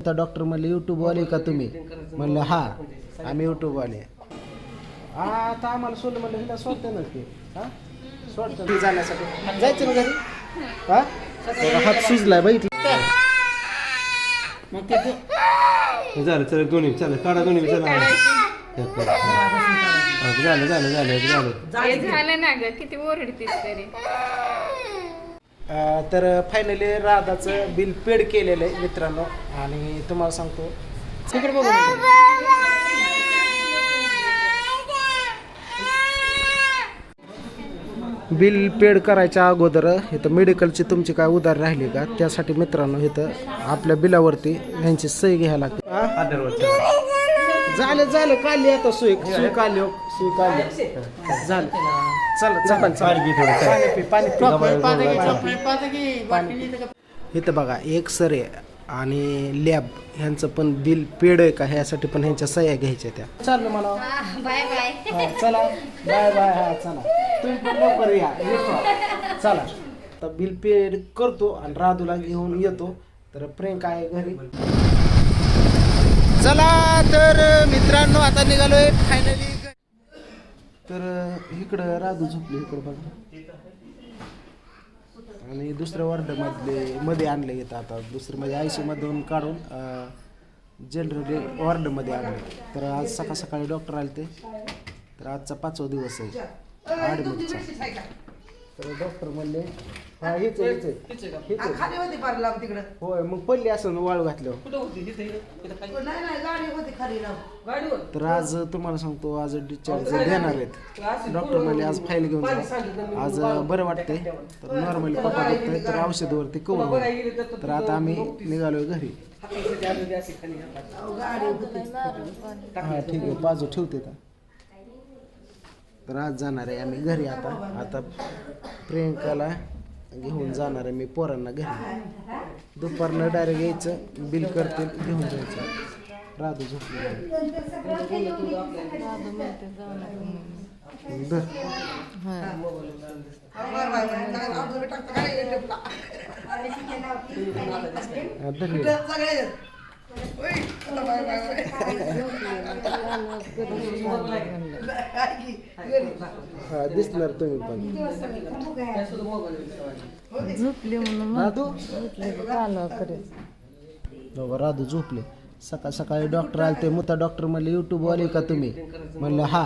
आता डॉक्टर म्हणले यूट्यूबवाले का तुम्ही? म्हणलं हा आम्ही यूट्यूबवाले हा आता आम्हाला सोडलं म्हणलं हिला सोडते ना हा? सोडतं ती जाण्यासाठी. जायचं ना घरी? हा? बघा, हात सुजलाय बघितलं? मग ते तू- झालं चला दोन्ही चला काढा दोन्ही चला. हा, झालं झालं झालं झालं. हे झालं ना ग किती ओरडतीस तरी. तर फायनली राधाचं बिल पेड केलेलं आहे मित्रांनो. आणि तुम्हाला सांगतो. तिकडे बघू बिल पेड करायच्या अगोदर इथं मेडिकलची तुमची काय उधार राहिली का? त्यासाठी मित्रांनो इथं आपल्या बिलावरती यांची सही घ्यायला लागते. झालं झालं काढली आता सुई सुई काढली हो, सुई काढली झालं. चला चला पाणी थोडं. पाणी पी पी. इथं बघा एक सरे आणि लॅब ह्यांचं पण बिल पेड आहे का? ह्यासाठी पण ह्यांच्या सह्या घ्यायच्या त्या. चाललं मला बाय बाय. हा, चला. बाय बाय हा चला. तुम्ही पण लवकर या. येतो चला. आता बिल पेड करतो आणि राधूला घेऊन येतो. तर प्रियंका आहे घरी. चला तर मित्रांनो आता निघालोय फायनली तर इकडं राधू झोपले इकडं बघा. आणि दुसऱ्या वॉर्डमधले मध्ये आणले येतं आता. दुसरं म्हणजे आय सी मधून काढून जनरल वॉर्डमध्ये आणले. तर आज सकाळ सकाळी डॉक्टर आले ते. तर आजचा पाचवा दिवस आहे. ॲडमिटचा तर डॉक्टर म्हणले हा हेच आहे, हेच आहे. हेच आहे. खाली होती फार लांब तिकडं. होय मग पडली असं वाळू घातल्यावर. कुठं होती? इथं इथं इथं खाली. नाही नाही गाडी होती खाली लांब. गाडीवर? तर आज तुम्हाला सांगतो आज डिस्चार्ज देणार आहेत. डॉक्टर म्हणले आज फाईल घेऊन जा. आज बरं वाटतंय तर नॉर्मली पप्पा दुखतंय तर औषधावरती कवर होईल तर आता आम्ही निघालोय घरी. हा ठीक आहे बाजू ठेवते का? तर आज जाणार आहे आम्ही घरी आता. आता प्रियंकाला घेऊन जाणार आहे मी पोरांना घरी. दुपारनं डायरेक्ट यायचं बिल करतील घेऊन जायचं. राधू झोपली. धर. हा, हे. हा दिसणार तुम्ही पण. झोपली म्हणून राधू? करे बाबा राधू झोपले. सकाळ सकाळी डॉक्टर आले ते मुता डॉक्टर म्हणले यूट्यूबवाले का तुम्ही? म्हणलं हा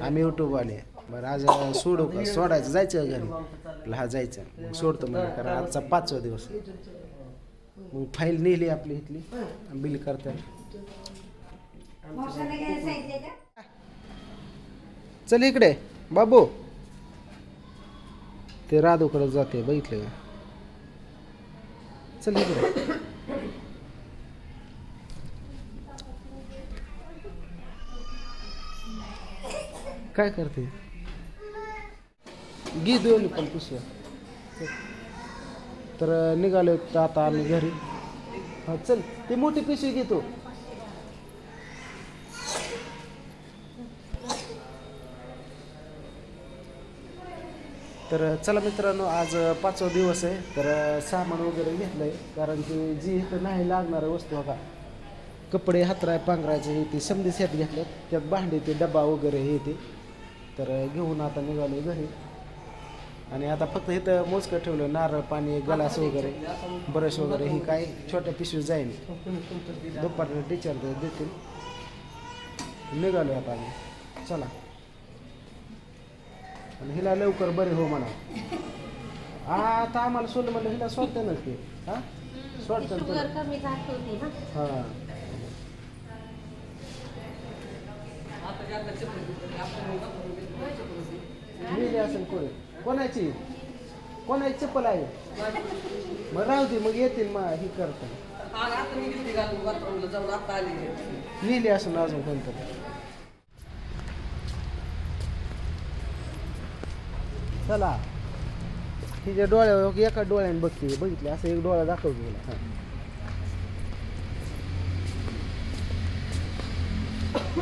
आम्ही यूट्यूबवाले बरं आज सोडू का? सोडायचं जायचं घरी? हा जायचं. सोडतो म्हणलं कारण आजचा पाचवा दिवस मग फाईल नेली आपली इथली. बिल करता चल इकडे बाबू. ते राधूकडे जाते बघितलं का? चल इकडे. काय करते? घे दोन्ही पण पिशव्या. तर निघाले तर आता आम्ही घरी. हा चल ती मोठी पिशवी घेतो तर चला मित्रांनो आज पाचवा दिवस आहे. तर सामान वगैरे घेतलंय कारण की जी इथं नाही लागणाऱ्या वस्तू बघा कपडे हातराय पांघरायचे हे ते समधी सेट घेतलेत त्यात भांडे ते डबा वगैरे हे ते. तर घेऊन आता निघालो घरी. आणि आता फक्त इथं मोजकं ठेवलं नारळ पाणी गलास वगैरे ब्रश वगैरे ही काय छोट्या पिशवी जाईल दुपारनं टीचर देतील. निघालो आता आम्ही. चला. आणि हिला लवकर बरे हो म्हणा. आता आम्हाला सोडलं म्हणलं हिला सोडते ना ते हा? सोडतं हा. असेल पुढे. कोणाची? कोणाची चप्पल आहे? मग राहू दे मग येतील मग ही करता नेली असेल अजून कोणतरी. चला. तिच्या डोळ्यावर एका डोळ्याने बघते बघितले असं एक डोळा दाखवतो तुला.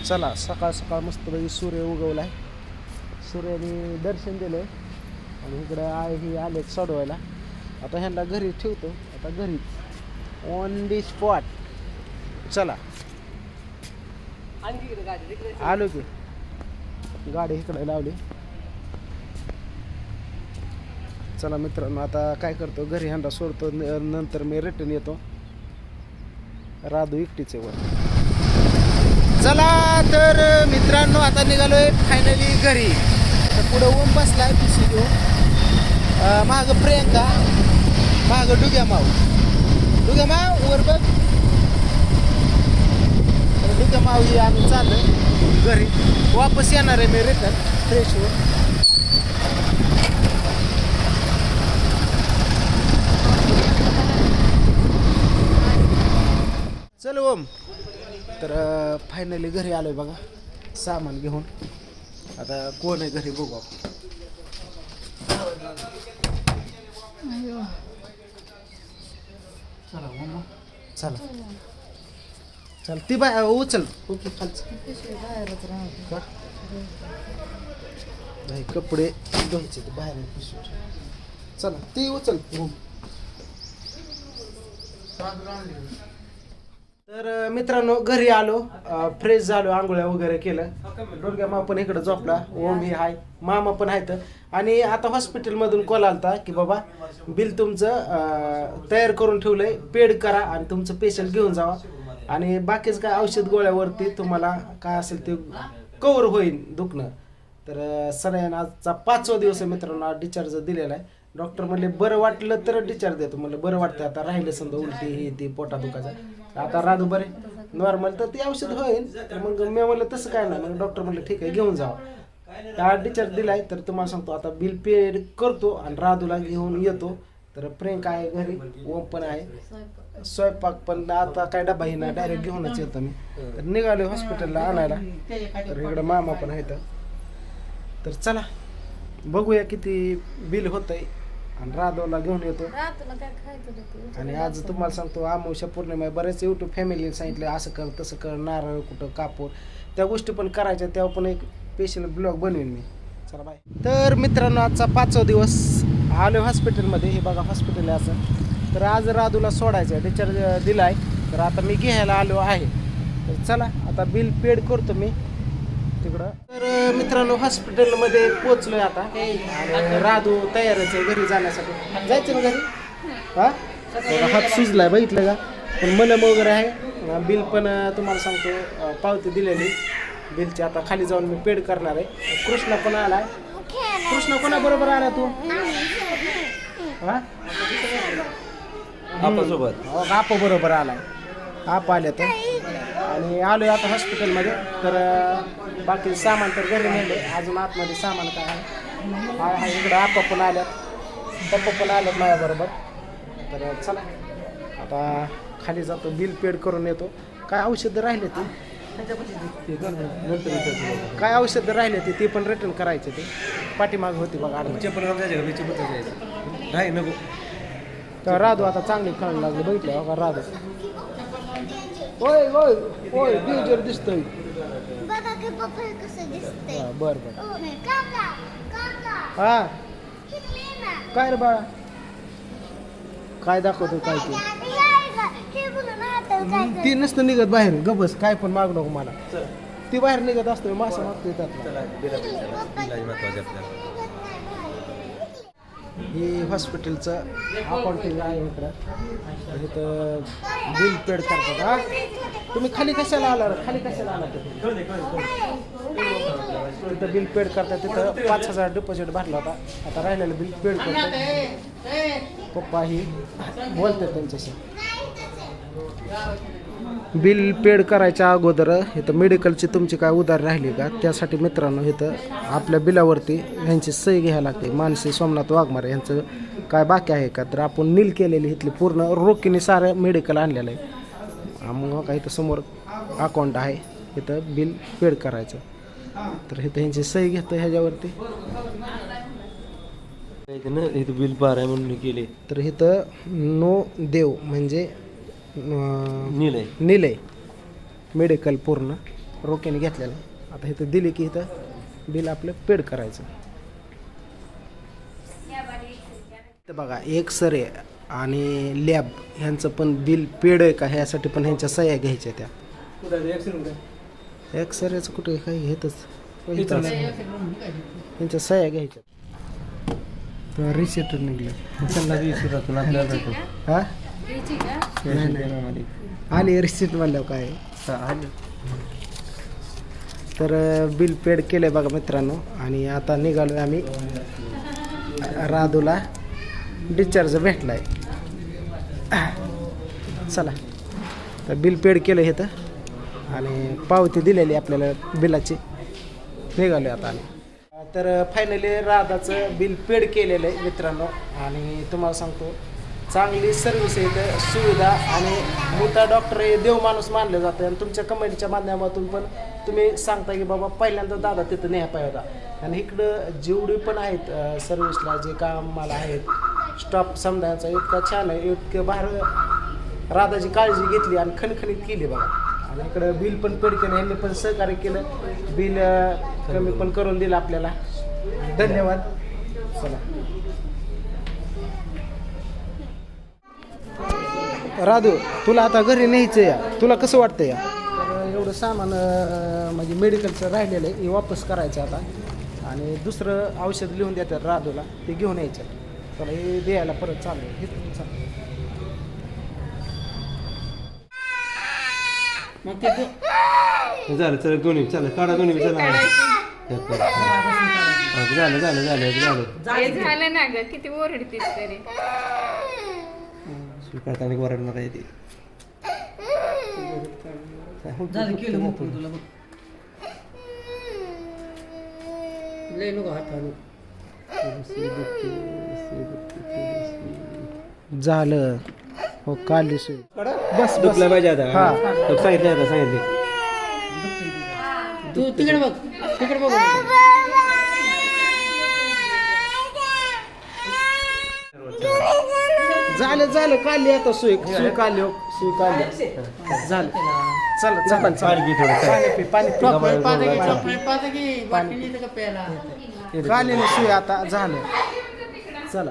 चला सकाळ सकाळ मस्तपैकी सूर्य उगवलाय. सूर्याने दर्शन दिलंय. आणि इकडं आहे ही आलेत सोडवायला. आता ह्यांना घरी ठेवतो. आता घरीच. ऑन दी स्पॉट चला. आलो की. गाडी इकडे लावली. चला मित्रांनो आता काय करतो? घरी हंडा सोडतो. नंतर मी रिटर्न येतो. राधू एकटीचे वर. चला तर मित्रांनो आता निघालोय फायनली घरी. तर पुढे ओम बसलाय पिशी घेऊन. माग प्रियंका माग डुग्या माव डुग्या माव वर बघ. तर डुग्या माव ही आम्ही चाललोय घरी. वापस येणार आहे मी रिटर्न फ्रेश होऊन. चल ओम. तर फायनली घरी आलो आहे बघा. सामान घेऊन. आता कोण आहे घरी बघू आपण. चला चल. ती बाय उचल. ओके का नाही कपडे धुवायचे ते बाहेर आहे पिशवीत. चला ती उचल. हो. तर मित्रांनो घरी आलो. फ्रेश झालो आंघोळ्या वगैरे केलं. डोळग्या मामा पण इकडे झोपला. ओम हे हाय. मामा पण आहेत. आणि आता हॉस्पिटलमधून कॉल आलता की बाबा बिल तुमचं तयार करून ठेवलंय. पेड करा आणि तुमचं पेशंट घेऊन जावा. आणि बाकीच काय औषध गोळ्यावरती तुम्हाला काय असेल ते कवर होईल दुखणं. तर अं, सगळ्यांना आजचा पाचवा दिवस आहे मित्रांनो. डिचार्ज डिस्चार्ज दिलेला आहे. डॉक्टर म्हणले बरं वाटलं तर डिस्चार्ज देतो. म्हणलं बरं वाटतं आता राहिलं समजा उलटी हे ते पोटा दुखायचं. आता राधू बरे. नॉर्मल तर ते औषध होईल. तर मग मी म्हणलं तसं काय नाही. मग डॉक्टर म्हणलं ठीक आहे घेऊन जावा. त्या डिचार्ज दिलाय तर तुम्हाला सांगतो आता बिल पेड करतो आणि राधूला घेऊन येतो. तर प्रियंका आहे घरी ओम पण आहे. स्वयंपाक पण आता काय डबा ही डायरेक्ट घेऊनच येतो मी. तर निघालो हॉस्पिटलला आणायला. तर इकडं मामा पण आहेत. तर चला बघूया किती बिल होतंय. आणि राधवला घेऊन येतो. रातला काय खायचं होतं आणि आज तुम्हाला सांगतो अमावस्या पौर्णिमा आहे बरेच यूट्यूब फॅमिलीने सांगितलं असं कर तसं कर नारळ कुठं कापूर त्या गोष्टी पण करायच्या तेव्हा पण एक स्पेशल ब्लॉग बनवेन मी. चला बाय तर मित्रांनो आजचा पाचवा दिवस आलो हॉस्पिटलमध्ये हे बघा हॉस्पिटल आहे असं. तर आज राधूला सोडायचं आहे. डिस्चार्ज दिला आहे तर आता मी घ्यायला आलो आहे. तर चला आता बिल पेड करतो मी. तिकडं. तर मित्रांनो हॉस्पिटलमध्ये पोचलोय आता. आणि राधू तयारच आहे घरी जाण्यासाठी. जायचं ना घरी? हा? थोडा हात सुजलाय बघितलं का पण मलम वगैरे आहे. बिल पण तुम्हाला सांगतो पावती दिलेली. बिलची आता खाली जाऊन मी पेड करणार आहे. कृष्णा पण आलाय. कृष्णा कोणा बरोबर आला तू? हा? आपल्यासोबत आप बरोबर आलाय. आप आले तर. आणि आलोय आता हॉस्पिटलमध्ये तर बाकी सामान तर घरी नेले अजून आतमध्ये सामान काय आहे? इकडं आपा पण आल्यात. पप्पा पण आल्यात माझ्याबरोबर. तर चला. आता खाली जातो बिल पेड करून येतो. काय औषधं राहिले ते? काय औषधं राहिले ते? ते पण रिटर्न करायचे ते. पाठीमाग होती बघा नाही नको. तर राधू आता चांगली खेळायला लागली. बघितलं का राधू. होय होय होय डेंजर दिसतोय बघा की पप्पा कसं दिसतंय हा, बरं बरं ओ, काका काका हा किती ना काय रे बाळा काय दाखवतो काय ते हे बघा ना आता काय ती नसतं निघत बाहेर गबस काय पण माग नको मला ती बाहेर निघत असतो मासा मागतो त्यातला चला बिला बिला महत्त्वाचे आपल्याला ही हॉस्पिटलचं अकाउंटिंग आहे इकडं. आणि इथं बिल पेड करतात हा? तुम्ही खाली कशाला आला खाली कशाला आला तुम्ही तिथं बिल पेड करतात तिथं पाच हजार डिपॉझिट भरला होता. आता राहिलेलं बिल पेड करतो पप्पा ही बोलतात त्यांच्याशी. बिल पेड करायच्या अगोदर इथं मेडिकलची तुमची काय उधार राहिली का? त्यासाठी मित्रांनो इथं आपल्या बिलावरती ह्यांची सही घ्यायला लागते. मानसी सोमनाथ वाघमारे यांचं काय बाकी आहे का? तर आपण नील केलेली इथली पूर्ण रोखीने सारं मेडिकल आणलेलं आहे. मग काय इथं समोर अकाउंट आहे. इथं बिल पेड करायचं. तर इथं ह्यांची सही घेतं ह्याच्यावरती. इथं बिल पार आहे म्हणून केले. तर इथं नो देव म्हणजे अं, नील आहे निलय. मेडिकल पूर्ण रोक्याने घेतलेलं. आता इथं दिली की इथं बिल आपलं पेड करायचं. इथं बघा एक सर आहे आणि लॅब ह्यांचं पण बिल पेड आहे का? ह्यासाठी पण ह्यांच्या सह्या घ्यायच्या त्या. कुठं आहे? ऍक्सिडेंट आहे? एक्सरेचं कुठे काही घेतच. ह्यांच्या सह्या घ्यायच्या. तर रिसिप्ट निघलं. त्यांना बी विचारू आपण, आपल्याला. हा? का? नाही, नाही. आली रिसिप्ट म्हणल्यावर काय? हा, आले. तर बिल पेड केलं आहे बघा मित्रांनो. आणि आता निघालो आम्ही राधूला. डिस्चार्ज भेटला आहे चला. तर बिल पेड केलं हे तर. आणि पावती दिलेली आपल्याला बिलाची निघालो आता आम्ही. तर फायनली राधाचं बिल पेड केलेलं आहे मित्रांनो. आणि तुम्हाला सांगतो चांगली सर्व्हिस आहे इथं सुविधा आणि मोठा डॉक्टर हे देव माणूस मानलं जातं आणि तुमच्या कमेंटच्या माध्यमातून पण तुम्ही सांगता की बाबा पहिल्यांदा दादा तिथं न्याय पाहिजे होता. आणि इकडं जेवढे पण आहेत सर्व्हिसला जे कामाला आहेत स्टॉप समजायचा इतका छान आहे इतकं बाहेर राधाची काळजी घेतली आणि खणखणीत केली बघा आणि इकडं बिल पण पेड केलं यांनी पण सहकार्य केलं. बिल कमी पण करून दिलं आपल्याला. धन्यवाद. चला. राधू तुला आता घरी न्यायचं या. तुला कसं वाटतं या? तर एवढं सामान अं, म्हणजे मेडिकलचं राहिलेलं आहे हे वापस करायचं आता. आणि दुसरं औषध लिहून देतात राधूला ते घेऊन यायचं. त्याला हे द्यायला परत चालू आहे. हे चालू मग ते दो- झालं चला दोन्ही चला काढा दोन्ही चला. हा, झालं झालं झालं. झालं. हे झालं ना ग किती ओरडतीस तरी. स्वीकारताना वरडणार आहे ते. झालं केलं मोकळं तुला बघ. लय नको हात आणू झालं. हो काढली सोय. बस दुखला पाहिजे आता. हा. तो सांगितलं आता सांगितले. तू तिकडे बघ तिकडे बघ. झालं झालं काढली आता सुई सुई काढली हो सुई काढली. झालं. चला. चला चला. पाणी थोडं पाणी पी पाणी पी. काढली ना सुई आता झालं. चला.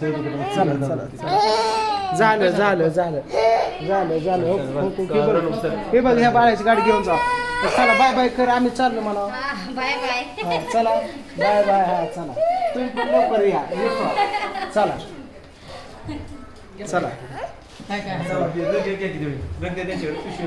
चला चला चला. झालं झालं झालं. झालं झालं. हो, हो, हो, हे बघ. हे बघ ह्या बाळाची गाडी घेऊन जा. चला बाय बाय कर आम्ही चाललो म्हणा. Bye bye. हा, चला. बाय बाय हा चला. तुम्ही पण लवकर या. येतो. चला. चला. काय काय? रंग पिशवी